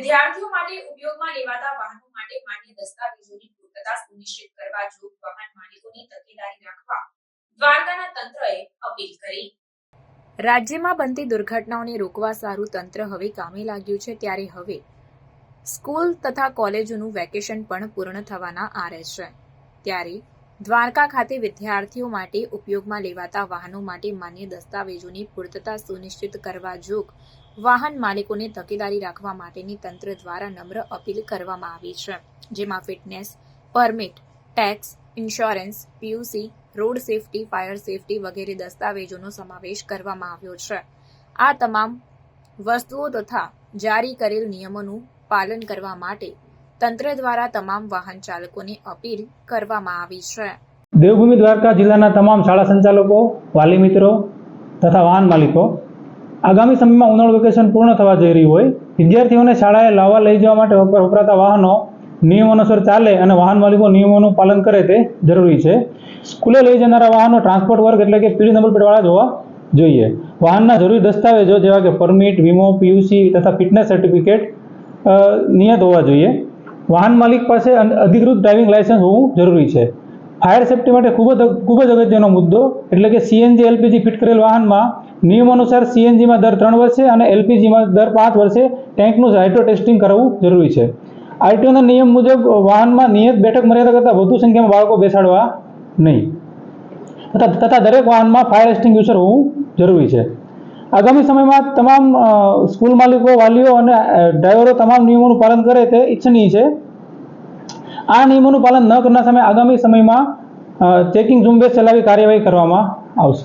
વિદ્યાર્થીઓ માટે ઉપયોગમાં લેવાતા વાહનો માટે માન્ય દસ્તાવેજોની પૂર્તતા સુનિશ્ચિત કરવા જોગ વાહન માલિકોની તકેદારી રાખવા દ્વારકાના તંત્રએ અપીલ કરી. રાજ્યમાં બનતી દુર્ઘટનાઓને રોકવા સારું તંત્ર હવે કામે લાગ્યું છે, ત્યારે હવે સ્કૂલ તથા કોલેજોનું વેકેશન પણ પૂર્ણ થવાના આરે છે. ત્યારે દ્વારકા ખાતે વિદ્યાર્થીઓ માટે ઉપયોગમાં લેવાતા વાહનો માટે માન્ય દસ્તાવેજોની પૂર્તતા સુનિશ્ચિત કરવા, જોગ વાહન માલિકોને તકેદારી રાખવા માટેની તંત્ર દ્વારા નમ્ર અપીલ કરવામાં આવી છે, જેમાં fitness, permit, tax insurance PUC, road safety, fire safety વગેરે દસ્તાવેજોનો સમાવેશ કરવામાં આવ્યો છે. આ તમામ વસ્તુઓ તથા જારી કરેલ નિયમોનું પાલન કરવા માટે તંત્ર દ્વારા તમામ વાહન ચાલકોને અપીલ કરવામાં આવી છે. દેવભૂમિ દ્વારકા જિલ્લાના તમામ શાળા સંચાલકો, વાલી મિત્રો તથા વાહન માલિકો આગામી સમયમાં ઉનાળુ વેકેશન પૂર્ણ થવા જઈ રહ્યું હોય, વિદ્યાર્થીઓને શાળાએ લાવવા લઈ જવા માટે વપરાતા વાહનો, નિયમો અનુસાર ચાલે અને વાહન માલિકો નિયમોનું પાલન કરે તે જરૂરી છે. સ્કૂલે લઈ જનારા વાહનો ટ્રાન્સપોર્ટ વર્ગ એટલે કે પીડી નંબર પ્લેટવાળા જ હોવા જોઈએ. વાહનના જરૂરી દસ્તાવેજો જેવા કે પરમિટ, વીમો, પીયુસી તથા ફિટનેસ સર્ટિફિકેટ નિયત હોવા જોઈએ. વાહન માલિક પાસે અધિકૃત ડ્રાઇવિંગ લાયસન્સ હોવું જરૂરી છે. ફાયર સેફટી માટે ખૂબ જ ખૂબ જ અગત્યનો મુદ્દો એટલે કે સીએનજી એલપીજી ફિટ કરેલ વાહનમાં નિયમ અનુસાર સીએનજીમાં દર ત્રણ વર્ષે અને એલપીજીમાં દર પાંચ વર્ષે ટેન્કનું હાઇડ્રો ટેસ્ટિંગ કરાવવું જરૂરી છે. આરટીઓના નિયમ મુજબ વાહનમાં નિયત બેઠક મર્યાદા કરતાં વધુ સંખ્યામાં બાળકો બેસાડવા નહીં. તથા તથા દરેક વાહનમાં ફાયર એક્સ્ટિંગ્યુશર હોવું જરૂરી છે. આગામી સમયમાં તમામ સ્કૂલ માલિકો, વાલીઓ અને ડ્રાઈવરો તમામ નિયમોનું પાલન કરે તે ઈચ્છનીય છે. આ નિયમોનું પાલન ન કરનાર સામે આગામી સમયમાં ચેકિંગ ઝુંબેશ ચલાવી કાર્યવાહી કરવામાં આવશે.